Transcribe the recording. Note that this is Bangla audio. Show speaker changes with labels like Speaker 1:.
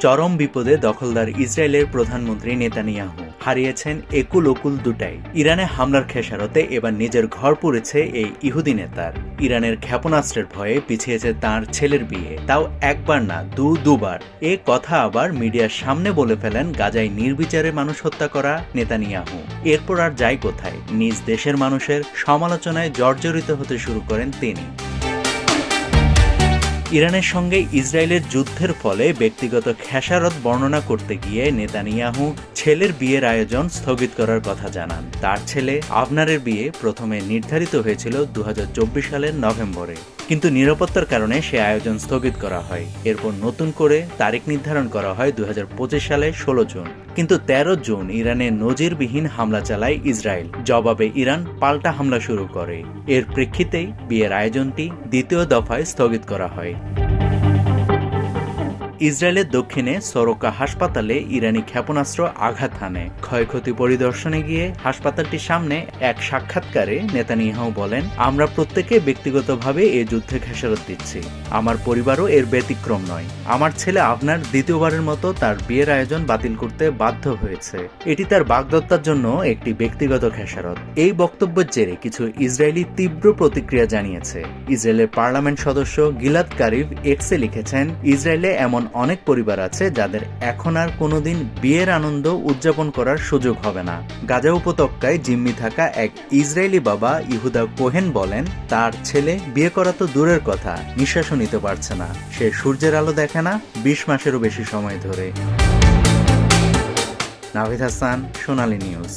Speaker 1: চরম বিপদে দখলদার ইসরায়েলের প্রধানমন্ত্রী নেতানিয়াহু হারিয়েছেন একুল ওকুল দুটাই। ইরানে হামলার খেসারতে এবার নিজের ঘর পড়েছে এই ইহুদি নেতার। ইরানের ক্ষেপণাস্ত্রের ভয়ে পিছিয়েছে তার ছেলের বিয়ে। তাও একবার না, দু, দুবার। এ কথা আবার মিডিয়ার সামনে বলে ফেলেন গাজায় নির্বিচারে মানুষ হত্যা করা নেতানিয়াহু। এরপর আর যাই কোথায়? নিজ দেশের মানুষের সমালোচনায় জর্জরিত হতে শুরু করেন তিনি। ইরানের সঙ্গে ইসরায়েলের যুদ্ধের ফলে ব্যক্তিগত খেসারত বর্ণনা করতে গিয়ে নেতানিয়াহু ছেলের বিয়ের আয়োজন স্থগিত করার কথা জানান। তার ছেলে আবনারের বিয়ে প্রথমে নির্ধারিত হয়েছিল দু হাজার চব্বিশ সালের নভেম্বরে। কিন্তু নিরাপত্তার কারণে সে আয়োজন স্থগিত করা হয়। এরপর নতুন করে তারিখ নির্ধারণ করা হয় দু হাজার পঁচিশ সালে ষোলো জুন। কিন্তু ১৩ জুন ইরানে নজিরবিহীন হামলা চালায় ইসরায়েল। জবাবে ইরান পাল্টা হামলা শুরু করে। এর প্রেক্ষিতেই বিয়ের আয়োজনটি দ্বিতীয় দফায় স্থগিত করা হয়। ইসরায়েলের দক্ষিণে সরোকা হাসপাতালে ইরানি ক্ষেপণাস্ত্র আঘাত হানে। ক্ষয়ক্ষতি পরিদর্শনে গিয়ে হাসপাতালটির সামনে এক সাক্ষাৎকারে নেতানিয়াহু বলেন, আমরা প্রত্যেকে ব্যক্তিগতভাবে এ যুদ্ধে খেসারত দিচ্ছি। আমার পরিবারও এর ব্যতিক্রম নয়। আমার ছেলে আপনার দ্বিতীয়বারের মতো তার বিয়ের আয়োজন বাতিল করতে বাধ্য হয়েছে। এটি তার বাগদত্তার জন্য একটি ব্যক্তিগত খেসারত। এই বক্তব্যের জেরে কিছু ইসরায়েলি তীব্র প্রতিক্রিয়া জানিয়েছে। ইসরায়েলের পার্লামেন্ট সদস্য গিলাদ কারিব এক্সে লিখেছেন, ইসরায়েলে এমন অনেক পরিবার আছে যাদের এখন আর কোনোদিন বিয়ের আনন্দ উদযাপন করার সুযোগ হবে না। গাজা উপত্যকায় জিম্মি থাকা এক ইসরায়েলি বাবা ইহুদা কোহেন বলেন, তার ছেলে বিয়ে করা তো দূরের কথা, নিঃশ্বাসও নিতে পারছে না। সে সূর্যের আলো দেখে না, বিশ মাসেরও বেশি সময় ধরে। নাভিদ হাসান, সোনালী নিউজ।